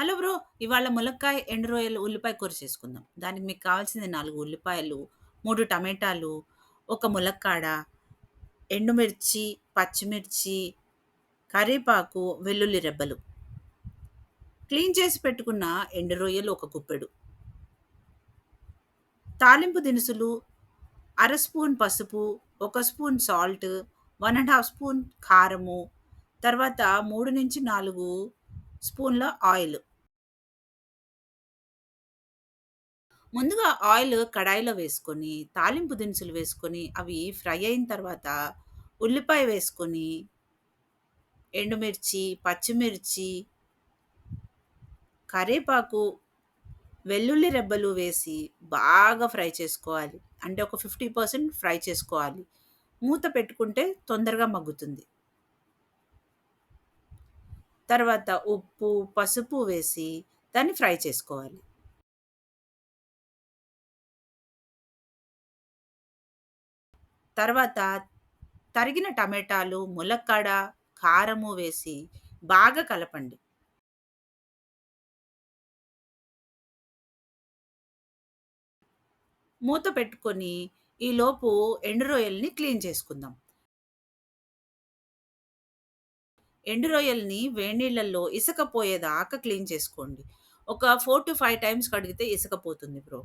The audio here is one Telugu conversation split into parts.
Hello bro. ఇవాళ ములక్కాయ, ఎండు రొయ్యలు, ఉల్లిపాయ కూర చేసుకుందాం. దానికి మీకు కావాల్సింది నాలుగు ఉల్లిపాయలు, మూడు టమాటాలు, ఒక ములక్కాడ, ఎండుమిర్చి, పచ్చిమిర్చి, కరివేపాకు, వెల్లుల్లి రెబ్బలు. క్లీన్ చేసి పెట్టుకున్న ఎండు రొయ్యలు ఒక గుప్పెడు. తాలింపు దినుసులు, అర స్పూన్ పసుపు, ఒక spoon salt, one and half spoon కారము, తర్వాత 3-4 స్పూన్ల ఆయిల్. ముందుగా ఆయిల్ కడాయిలో వేసుకొని, తాలింపు దినుసులు వేసుకొని, అవి ఫ్రై అయిన తర్వాత ఉల్లిపాయ వేసుకొని, ఎండుమిర్చి, పచ్చిమిర్చి, కరేపాకు వెల్లుల్లి రెబ్బలు వేసి బాగా ఫ్రై చేసుకోవాలి. అంటే ఒక 50% ఫ్రై చేసుకోవాలి. మూత పెట్టుకుంటే తొందరగా మగ్గుతుంది. తర్వాత ఉప్పు, పసుపు వేసి దాన్ని ఫ్రై చేసుకోవాలి. తర్వాత తరిగిన టమాటాలు, ములక్కాడ, కారము వేసి బాగా కలపండి. మూత పెట్టుకొని ఈలోపు ఎండు రొయ్యల్ని క్లీన్ చేసుకుందాం. ఎండు రొయ్యల్ని వేడినీళ్ళల్లో ఇసక పోయేదాకా క్లీన్ చేసుకోండి. ఒక 4-5 టైమ్స్ కడిగితే ఇసక పోతుంది బ్రో.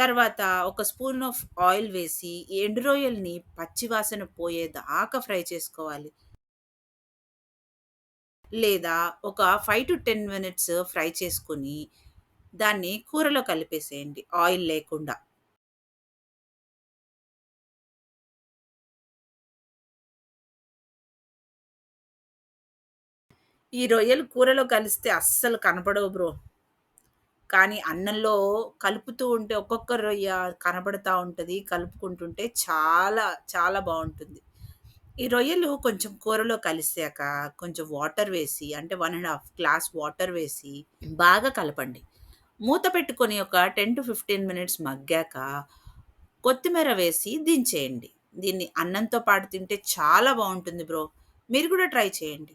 తర్వాత ఒక స్పూన్ ఆఫ్ ఆయిల్ వేసి ఈ ఎండు రొయ్యల్ని పచ్చివాసన పోయేదాకా ఫ్రై చేసుకోవాలి. లేదా ఒక 5-10 మినిట్స్ ఫ్రై చేసుకొని, దాన్ని కూరలో కలిపేసేయండి ఆయిల్ లేకుండా. ఈ రొయ్యలు కూరలో కలిస్తే అస్సలు కనపడవు బ్రో. కానీ అన్నంలో కలుపుతూ ఉంటే ఒక్కొక్క రొయ్య కనపడతా ఉంటుంది కలుపుకుంటుంటే చాలా చాలా బాగుంటుంది ఈ రొయ్యలు కొంచెం కూరలో కలిసాక కొంచెం వాటర్ వేసి అంటే one and half glass water వేసి బాగా కలపండి. మూత పెట్టుకొని ఒక 10-15 మినిట్స్ మగ్గాక కొత్తిమీర వేసి దించేయండి. దీన్ని అన్నంతో పాటు తింటే చాలా బాగుంటుంది బ్రో. మీరు కూడా ట్రై చేయండి.